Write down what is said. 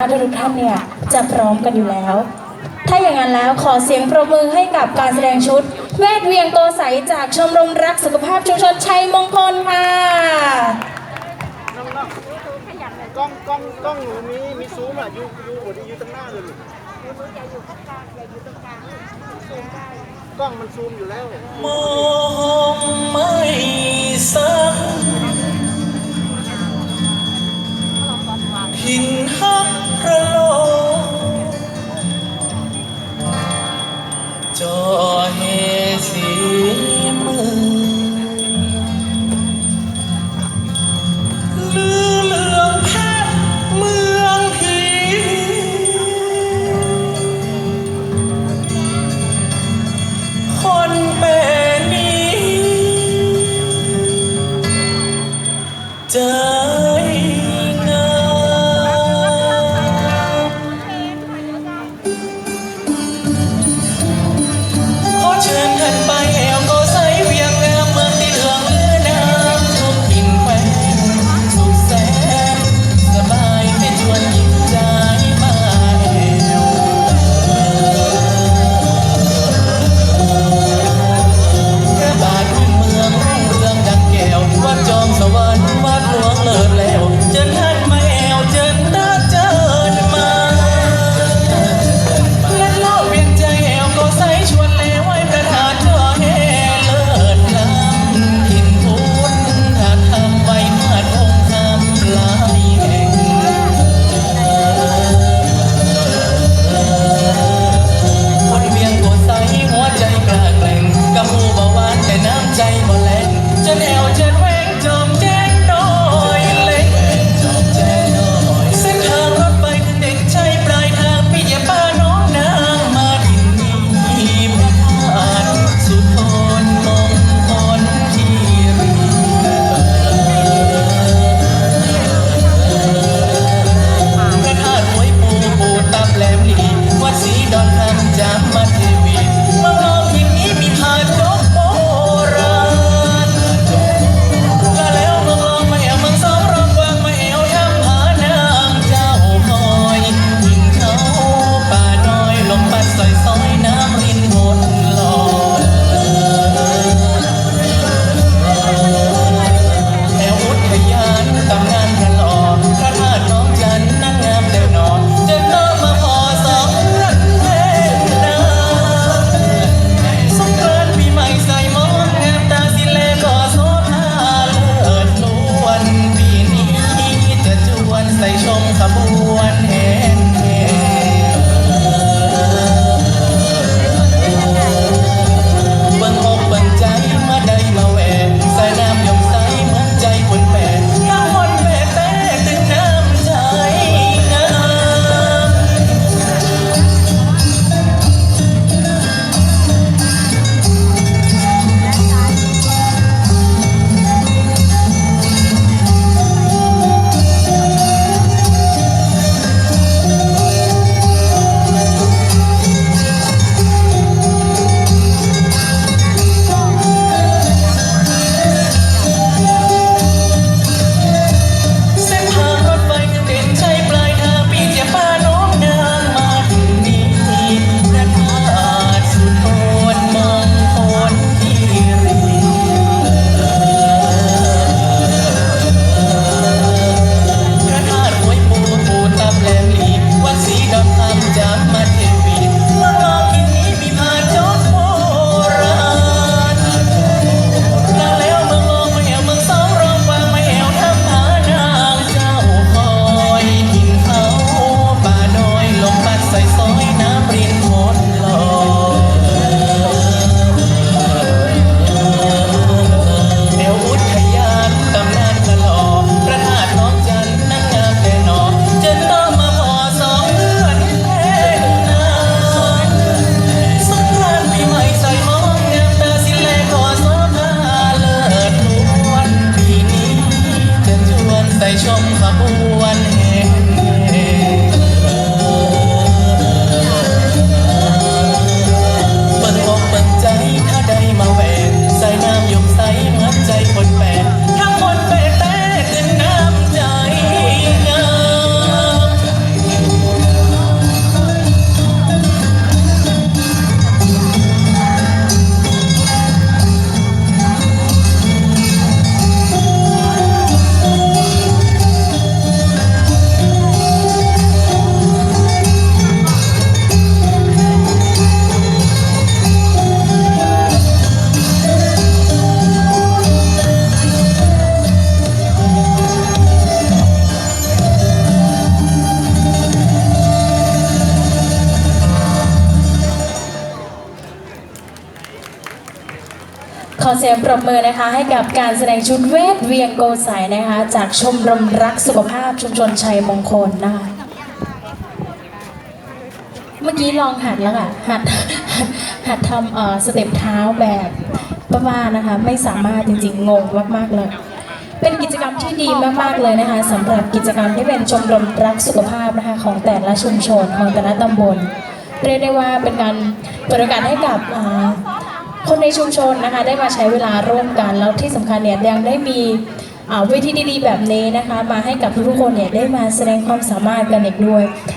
ทุกท่านเนี่ยจะพร้อมกันอยู่แล้ว ถ้าอย่างนั้นแล้วขอเสียงประมือให้กับการแสดงชุด แวดเวียงโกใสจากชมรมรักสุขภาพชุมชนชัยมงคลค่ะกล้องกล้องกล้องหนูมีมีซูมอะอยู่อยู่หัวดีอยู่ตรงหน้าเลยลูกกล้องมันซูมอยู่แล้วมองไม่ อ ชมขบวน อเสียงปรบมือนะคะ ให้กับการแสดงชุดเวทเวียงโกสายนะคะ จากชมรมรักสุขภาพชุมชนชัยมงคลนะคะ เมื่อกี้ลองหัดแล้วค่ะหัดหัดทำเอ่อสเต็ปเท้าแบบบ้าๆนะคะ ไม่สามารถจริงๆงงมากๆเลยเป็นกิจกรรมที่ดีมากๆเลยนะคะสำหรับกิจกรรมที่เป็นชมรมรักสุขภาพนะคะของแต่ละชุมชนของแต่ละตำบลเรียกได้ว่าเป็นการเปิดโอกาสให้กับอ่า คนในชุมชนนะคะได้มาใช้เวลาร่วมกัน แล้วที่สำคัญเนี่ยยังได้มีเวทีดีๆแบบนี้นะคะ มาให้กับทุกๆคนเนี่ยได้มาแสดงความสามารถกันอีกด้วย